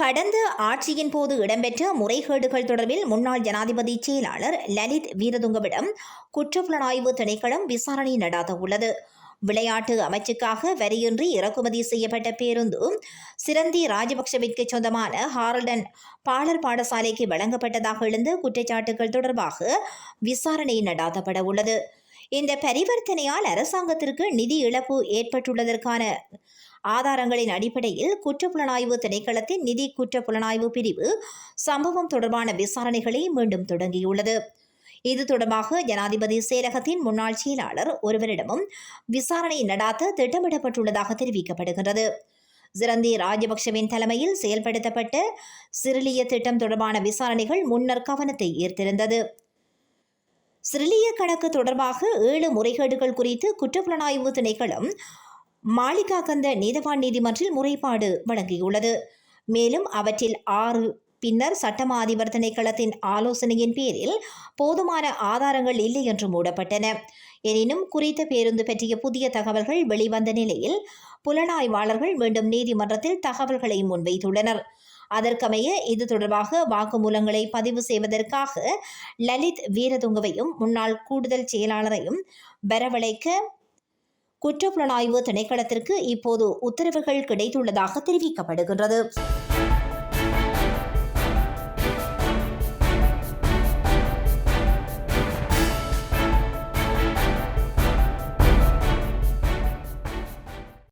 கடந்த ஆட்சியின் போது இடம்பெற்ற முறைகேடுகள் தொடர்பில் முன்னாள் ஜனாதிபதி செயலாளர் லலித் வீரதுங்கவிடம் குற்றப்புலனாய்வு திணைக்களம் விசாரணை நடாத்த உள்ளது. விளையாட்டு அமைச்சுக்காக வரியின்றி இறக்குமதி செய்யப்பட்ட பேருந்து சிரந்தி ராஜபக்சவிற்கு சொந்தமான ஹாரல்டன் பாலர் பாடசாலைக்கு வழங்கப்பட்டதாக எழுந்த குற்றச்சாட்டுகள் தொடர்பாக விசாரணை நடாத்தப்பட உள்ளது. இந்த பரிவர்த்தனையால் அரசாங்கத்திற்கு நிதி இழப்பு ஏற்பட்டுள்ளதற்கான ஆதாரங்களின் அடிப்படையில் குற்றப்புலனாய்வு திணைக்களத்தின் நிதி குற்றப்புலனாய்வு பிரிவு சம்பவம் தொடர்பான விசாரணைகளை மீண்டும் தொடங்கியுள்ளது. இது தொடர்பாக ஜனாதிபதி செயலகத்தின் முன்னாள் செயலாளர் ஒருவரிடமும் விசாரணை நடாத்த திட்டமிடப்பட்டுள்ளதாக தெரிவிக்கப்படுகிறது சிரந்தி ராஜபக்சவின் தலைமையில் செயல்படுத்தப்பட்ட சிறிலிய திட்டம் தொடர்பான விசாரணைகள் முன்னர் கவனத்தை ஈர்த்திருந்தது. சிறிலிய கணக்கு தொடர்பாக ஏழு முறைகேடுகள் குறித்து குற்றப்புலனாய்வு திணைக்களம் மாளிகா கந்த நீதவான் நீதிமன்றில் முறைப்பாடு வழங்கியுள்ளது. மேலும் அவற்றில் ஆறு பின்னர் சட்டமா அதிவர்த்தனை திணைக்களத்தின் ஆலோசனையின் பேரில் போதுமான ஆதாரங்கள் இல்லை என்று மூடப்பட்டன. எனினும் குறித்த பேருந்து பற்றிய புதிய தகவல்கள் வெளிவந்த நிலையில் புலனாய்வாளர்கள் மீண்டும் நீதிமன்றத்தில் தகவல்களை முன்வைத்துள்ளனர். அதற்கமைய இது தொடர்பாக வாக்குமூலங்களை பதிவு செய்வதற்காக லலித் வீரதுங்கவையும் முன்னாள் கூடுதல் செயலாளரையும் வரவழைக்க குற்றப்புலனாய்வு திணைக்களத்திற்கு இப்போது உத்தரவுகள் கிடைத்துள்ளதாக தெரிவிக்கப்படுகின்றது.